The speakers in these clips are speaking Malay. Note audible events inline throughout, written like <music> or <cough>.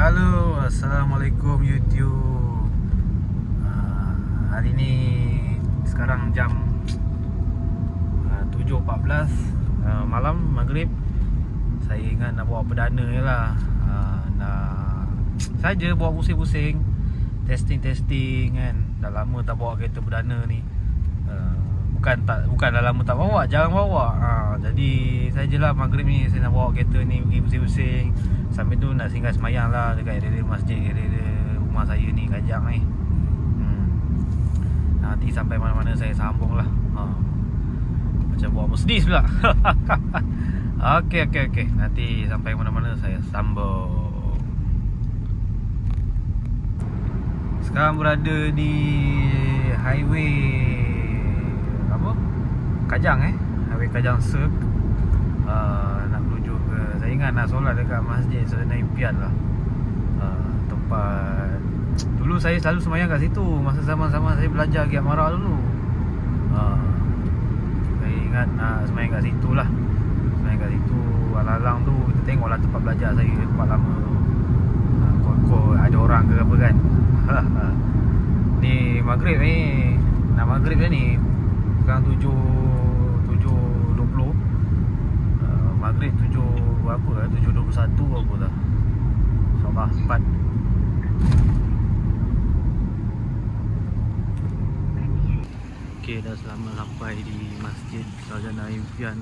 Halo, Assalamualaikum YouTube. Uh, Hari ni sekarang jam uh, 7.14 uh, malam maghrib. Saya ingat nak bawa perdana je lah. Uh, Nak saja bawa pusing-pusing Testing-testing kan. Dah lama tak bawa kereta perdana ni. Uh, Bukan tak bukan dah lama tak bawa, jarang bawa. Uh, Jadi sajalah maghrib ni saya nak bawa kereta ni pergi pusing-pusing. Sambil tu nak singgah semayang lah dekat area masjid area rumah saya ni Kajang ni. Hmm. Nanti sampai mana-mana saya sambung lah. Ha. Macam buat Mercedes pula. <laughs> Okey okey okey. Nanti sampai mana-mana saya sambung. Sekarang berada di highway Apa? Kajang eh Highway Kajang Sek uh, Nak menuju ke Saya ingat nak solat dekat masjid Selena Impian lah. Uh, Tempat Dulu saya selalu semayang kat situ Masa zaman-zaman saya belajar Giat Mara dulu. Uh, Saya ingat nak semayang kat situ lah. Semayang kat situ Alang-alang tu Kita tengoklah tempat belajar saya Tempat lama tu. Uh, Kau-kau ada orang ke apa kan. <laughs> Ni maghrib ni Nak maghrib ni. Sekarang Tujuh dua puluh uh, Maghrib tujuh Berapa lah puluh satu apa dah. InsyaAllah Empat. Okay dah selamat sampai di Masjid Sarjana Impian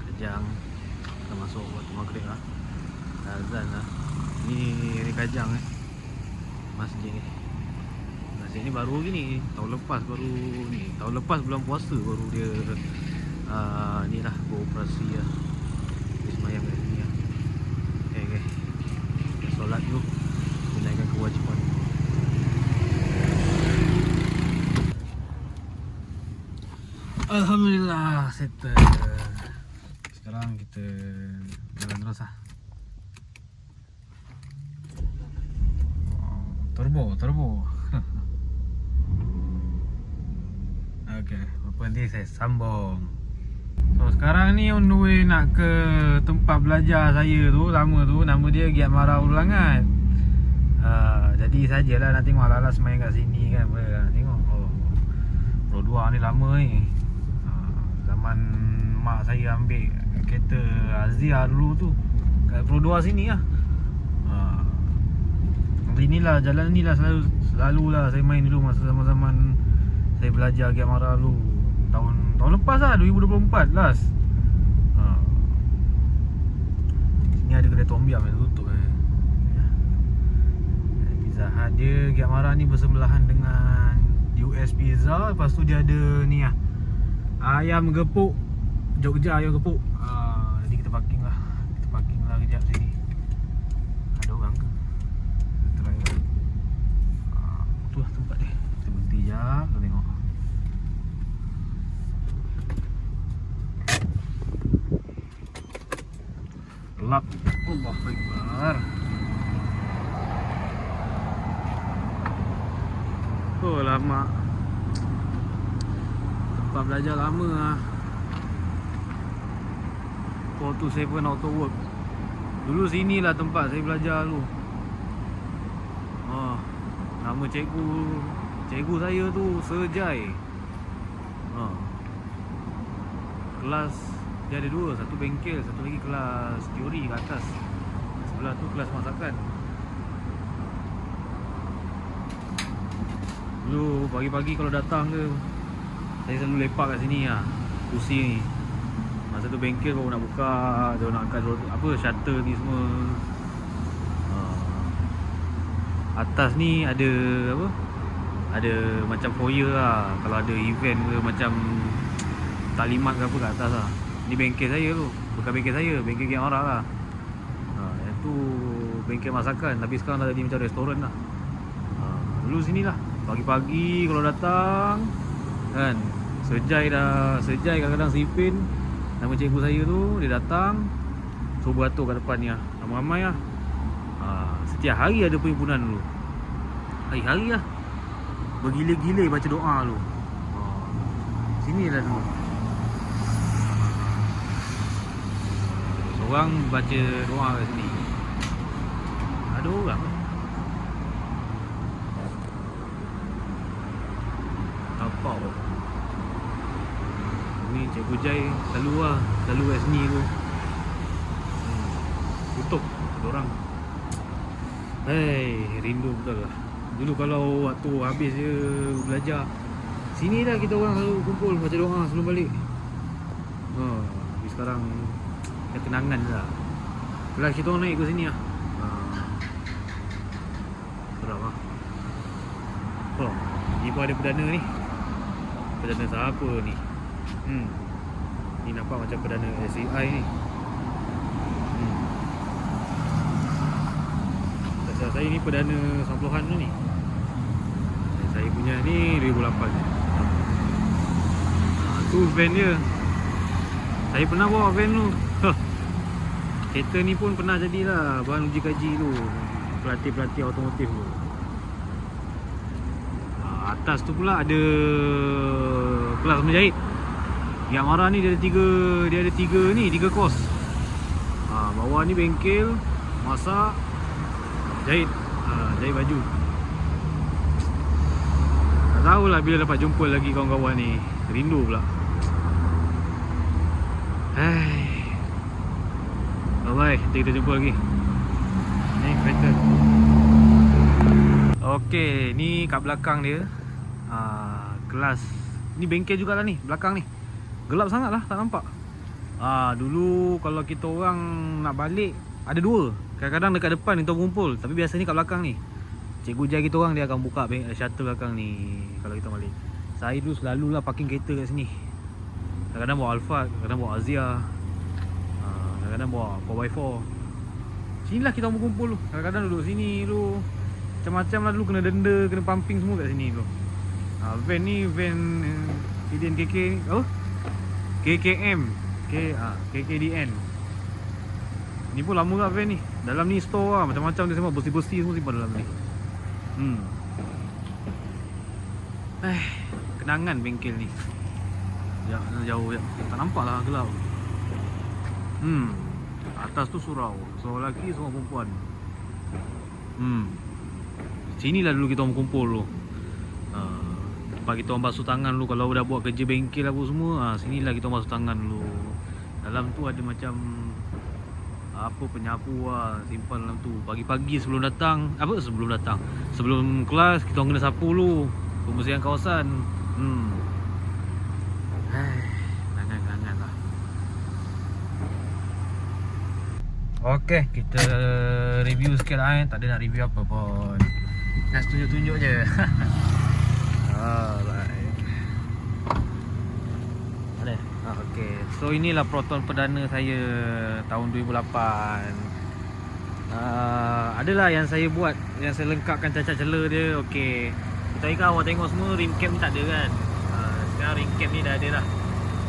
Kajang. Kita masuk waktu maghrib lah. Dah azan lah. Ni ni Kajang eh. Masjid ni. Masjid ni baru gini Tahun lepas baru ni. Tahun lepas bulan puasa baru dia uh, Ni lah beroperasi lah Dia semayang kat sini lah Okay okay Kita solat dulu Tunaikan kewajipan. Alhamdulillah settle. Sekarang kita jalan terus lah. Turbo, turbo. <laughs> Okay, apa nanti saya sambung So sekarang ni on the way nak ke tempat belajar saya tu Lama tu, nama dia Giat Mara Ulangan. Uh, Jadi sajalah nak tengok ala-ala semayang kat sini kan Boleh lah tengok. Oh, 2 ni lama ni. Uh, Zaman mak saya ambil kereta Azia dulu tu. Kat 2 sini lah. Uh, Inilah jalan ni lah selalu Selalu lah saya main dulu masa zaman-zaman Saya belajar Giat Mara dulu Tahun lepas lah 2024 last ha. Sini ada kedai Tombiam yang tutup eh. Ya. Pizza Hut dia Giat Mara ni bersebelahan dengan US Pizza Lepas tu dia ada ni lah Ayam gepuk Jogja ayam gepuk ha, Jadi kita parking lah Kita parking lah kejap sini Ada orang ke? Kita try lah ha, Tu lah tempat dia Kita berhenti jap Kita tengok Gelap Allah Akbar. Oh lama. Tempat belajar lama lah 427 Auto Work. Dulu sini lah tempat saya belajar dulu. Oh, Nama cikgu Cikgu saya tu Sejai oh. Kelas Dia ada dua Satu bengkel Satu lagi kelas teori kat atas. Sebelah tu kelas masakan. Dulu pagi-pagi kalau datang ke Saya selalu lepak kat sini lah Kursi ni. Masa tu bengkel baru nak buka Dia nak angkat rot- apa shutter ni semua. Ah. Atas ni ada apa Ada macam foyer lah Kalau ada event ke macam Taklimat ke apa kat atas lah Ni bengkel saya tu. Bukan bengkel saya Bengkel Giant Mara lah. Ha, Yang tu Bengkel masakan. Tapi sekarang dah jadi macam restoran lah. Ha, Dulu sini lah. Pagi-pagi kalau datang Kan Sejai dah Sejai kadang-kadang sipin. Nama cikgu saya tu Dia datang Suruh beratur kat depan ni lah. Ramai-ramai lah. Ha, Setiap hari ada perhimpunan dulu. Hari-hari lah. Bergila-gila baca doa dulu. Ha, Sini lah dulu Seorang baca doa kat sini. Ada orang pun Ni Cikgu Jai selalu lah Selalu kat sini tu. Hmm. Tutup Ada orang. Hei Rindu betul lah. Dulu kalau waktu habis je belajar Sini dah kita orang selalu kumpul Baca doa sebelum balik. Ha, Tapi sekarang Dah kenangan je lah Kelas kita orang naik ke sini lah ha. Seram lah Oh, ni pun ada perdana ni. Perdana siapa ni? Hmm. Ni nampak macam perdana SAI ni. Hmm. Saya ni perdana 90-an tu ni. Saya punya ni 2008 ni ha, Tu van dia. Saya pernah bawa van tu <laughs> Kereta ni pun pernah jadilah Bahan uji kaji tu Pelatih-pelatih automotif tu Ah, Atas tu pula ada kelas menjahit. Yang marah ni dia ada tiga dia ada tiga ni, tiga kos. Ha, bawah ni bengkel, masak, jahit. Ha, jahit baju. Tak tahulah bila dapat jumpa lagi kawan-kawan ni. Rindu pula. Hai. Bye-bye, nanti kita jumpa lagi. Ni kereta. Okey, ni kat belakang dia. Uh, Kelas Ni bengkel jugalah ni, belakang ni. Gelap sangat lah, tak nampak. Uh, Dulu kalau kita orang nak balik Ada dua. Kadang-kadang dekat depan kita kumpul Tapi biasanya kat belakang ni. Cikgu Jai kita orang dia akan buka beng- shuttle belakang ni Kalau kita balik. Saya dulu selalulah parking kereta kat sini. Kadang-kadang bawa Alphard, kadang-kadang bawa Azia Kadang-kadang bawa 4x4 Sinilah kita orang berkumpul tu. Kadang-kadang duduk sini tu Macam-macam lah dulu kena denda, kena pumping semua kat sini tu. Ha, Van ni van KDN KK ni Apa? KKM K, ha, KKDN Ni pun lama lah van ni. Dalam ni store lah Macam-macam dia semua Besi-besi semua simpan dalam ni. Hmm. Eh, kenangan bengkel ni. Ya, jauh ya. Tak nampak lah gelap Hmm. Atas tu surau. Surau lelaki, surau perempuan. Hmm. Sinilah dulu kita orang berkumpul tu. Uh, Lepas kita orang basuh tangan dulu. Kalau dah buat kerja bengkel apa semua uh, Sinilah kita orang basuh tangan dulu. Dalam tu ada macam Apa penyapu lah Simpan dalam tu. Pagi-pagi sebelum datang Apa sebelum datang? Sebelum kelas kita orang kena sapu dulu. Pembersihan kawasan. Hmm Hai, Kangen-kangen lah Okey, kita review sikit lah eh. Tak ada nak review apa pun. Just tunjuk-tunjuk je. <laughs> Alright. Ada? Ah, okey. So inilah proton perdana saya tahun 2008. Uh, adalah yang saya buat Yang saya lengkapkan cacat celah dia Okey Kita kan awak tengok semua rim cam ni tak ada kan uh, Sekarang rim cam ni dah ada dah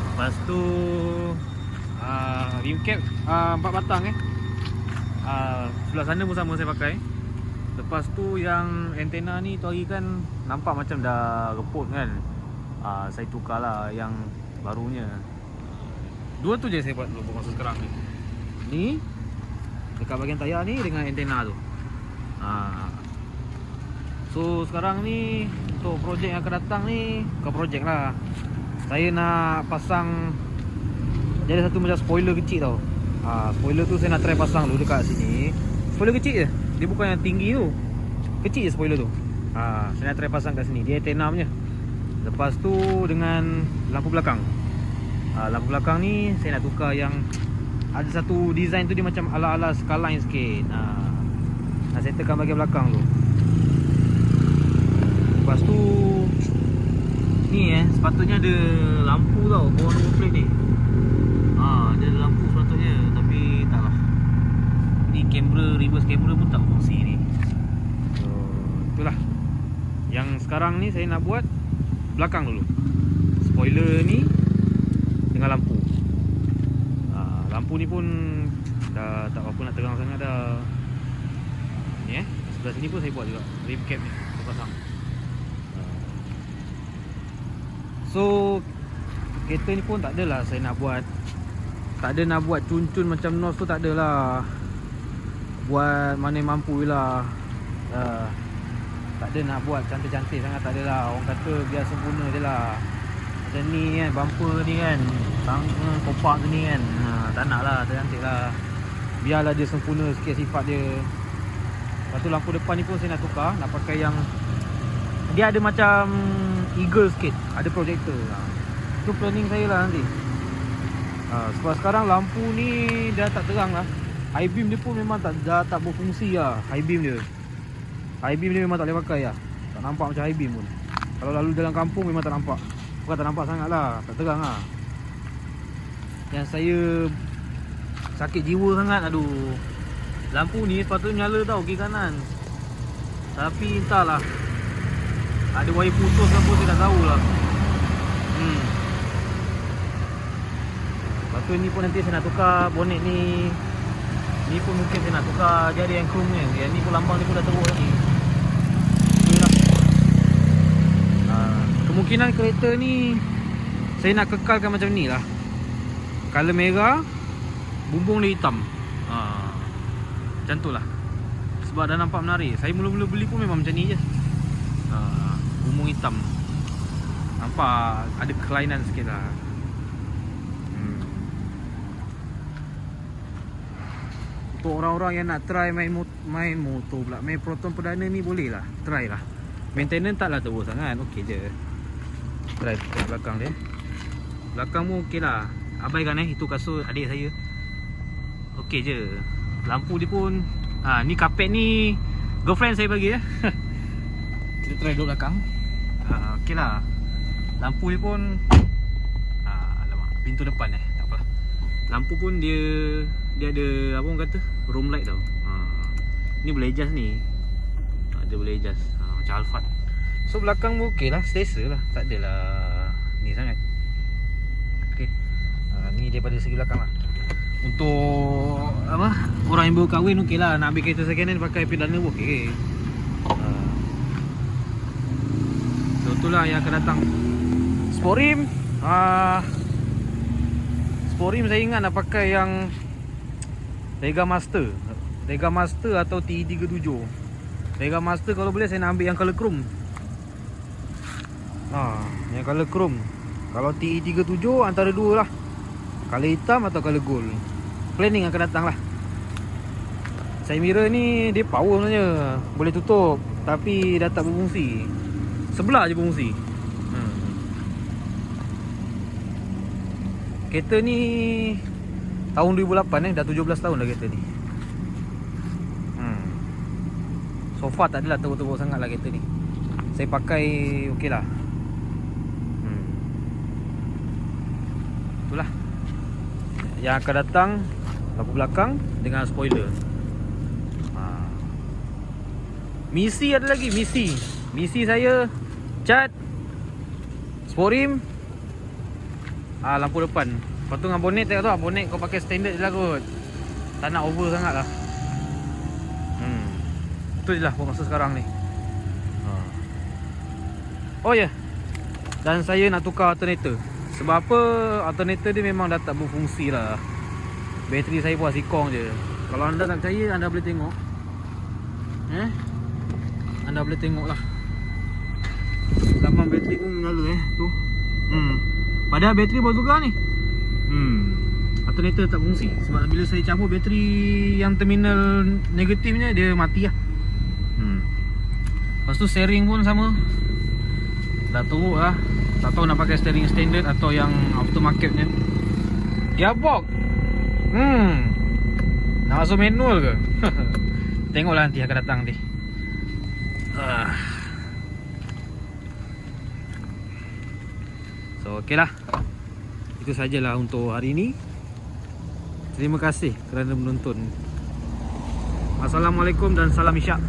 Lepas tu uh, Rim cap uh, 4 batang eh uh, Sebelah sana pun sama saya pakai. Lepas tu yang antena ni tu hari kan Nampak macam dah reput kan. Uh, Saya tukar lah yang barunya. Dua tu je saya buat dulu masa sekarang ni. Ni Dekat bahagian tayar ni dengan antena tu. Uh, So sekarang ni Untuk projek yang akan datang ni Bukan projek lah. Saya nak pasang Jadi satu macam spoiler kecil tau ha, Spoiler tu saya nak try pasang dulu dekat sini. Spoiler kecil je. Dia bukan yang tinggi tu. Kecil je spoiler tu. Ha, Saya nak try pasang kat sini. Dia antenna punya Lepas tu dengan lampu belakang. Ha, Lampu belakang ni saya nak tukar yang Ada satu design tu dia macam ala-ala skyline sikit. Ha, Nak settlekan bahagian belakang tu. Lepas tu Ni eh sepatutnya ada lampu tau. Bawah number plate ni Dia ada lampu sepatutnya Tapi tak lah Ni kamera, reverse kamera pun tak fungsi ni. So, itulah. Yang sekarang ni saya nak buat Belakang dulu. Spoiler ni Dengan lampu. Ha, Lampu ni pun Dah tak apa nak terang sangat dah. Ni eh. Sebelah sini pun saya buat juga Rim cap ni pasang. Ha. So Kereta ni pun tak adalah saya nak buat Tak ada nak buat cun-cun macam NOS tu tak adalah buat mana yang mampu je lah uh, tak ada nak buat cantik-cantik sangat tak ada lah orang kata biar sempurna je lah. Macam ni kan bumper ni kan. Tang uh, kopak tu ni kan. Ha, tak nak lah tak cantik lah. Biarlah dia sempurna sikit sifat dia. Lepas tu lampu depan ni pun saya nak tukar. Nak pakai yang dia ada macam eagle sikit. Ada projector. Ha. tu planning saya lah nanti ha, sebab sekarang lampu ni dah tak terang lah. High beam dia pun memang tak dah tak berfungsi lah high beam dia. High beam dia memang tak boleh pakai lah. Tak nampak macam high beam pun. Kalau lalu dalam kampung memang tak nampak. Bukan tak nampak sangat lah tak terang lah. Yang saya sakit jiwa sangat aduh. Lampu ni sepatutnya nyala tau kiri kanan. Tapi entahlah ada wire putus ke apa saya tak tahulah hmm Lepas tu ni pun nanti saya nak tukar bonet ni. Ni pun mungkin saya nak tukar ada yang chrome ni Yang ni pun lambang ni pun dah teruk lagi. Itulah ha, Kemungkinan kereta ni Saya nak kekalkan macam ni lah. Color merah Bumbung dia hitam. Ha, Macam tu lah. Sebab dah nampak menarik. Saya mula-mula beli pun memang macam ni je. Ha, Bumbung hitam. Nampak ada kelainan sikit lah Untuk orang-orang yang nak try main, main motor pula Main Proton perdana ni boleh lah Try lah. Maintenance taklah teruk sangat Okey je. Try kat belakang dia. Belakang pun okey lah. Abaikan eh Itu kasut adik saya. Okey je. Lampu dia pun ha, Ni kapet ni Girlfriend saya bagi eh. <laughs> Kita try duduk belakang. Ha, Okey lah. Lampu dia pun ha, Alamak Pintu depan eh Lampu pun dia Dia ada Apa orang kata Room light tau. Ha, Ni boleh adjust ni. Ha, Dia boleh adjust. Ha, Macam Alphard. So belakang pun okey lah. Selesa lah. Tak adalah Ni sangat. Okey. Ha, Ni daripada segi belakang lah. Untuk apa orang yang baru kahwin okey lah. Nak ambil kereta second hand pakai pidana pun okey. Ha. so itulah yang akan datang. Sporim ah Sporim saya ingat nak pakai yang Rega Master Rega Master atau T37 Rega Master kalau boleh saya nak ambil yang color chrome Ah, yang color chrome. Kalau T37 antara dua lah. Color hitam atau color gold. Planning akan datang lah. Saya mirror ni dia power sebenarnya. Boleh tutup tapi dah tak berfungsi. Sebelah je berfungsi. Hmm. Kereta ni tahun 2008 eh dah 17 tahun dah kereta ni. Hmm. So far tak adalah teruk-teruk sangat lah kereta ni. Saya pakai okey lah. Hmm. Itulah. Yang akan datang lampu belakang dengan spoiler. Ha. Misi ada lagi, misi. Misi saya cat sporim ah lampu depan. Lepas tu dengan tengok tu, ah, bonet kau pakai standard je lah kot. Tak nak over sangat lah. Hmm. Itu je lah buat masa sekarang ni. Ha. Oh ya. Yeah. Dan saya nak tukar alternator. Sebab apa alternator dia memang dah tak berfungsi lah. Bateri saya buat sikong je. Kalau anda tak percaya anda boleh tengok. Eh? Anda boleh tengok lah. Lapan bateri pun menyala eh. Tu. Hmm. Padahal bateri baru tukar ni. Hmm. Alternator tak fungsi. Sebab bila saya cabut bateri yang terminal negatifnya dia mati lah. Hmm. Lepas tu steering pun sama. Dah teruk lah. Tak tahu nak pakai steering standard atau yang aftermarket ni. Gearbox. Hmm. Nak masuk manual ke? <laughs> Tengoklah nanti akan datang nanti. Ah. So okey lah. Itu sajalah untuk hari ini. Terima kasih kerana menonton. Assalamualaikum dan salam isyak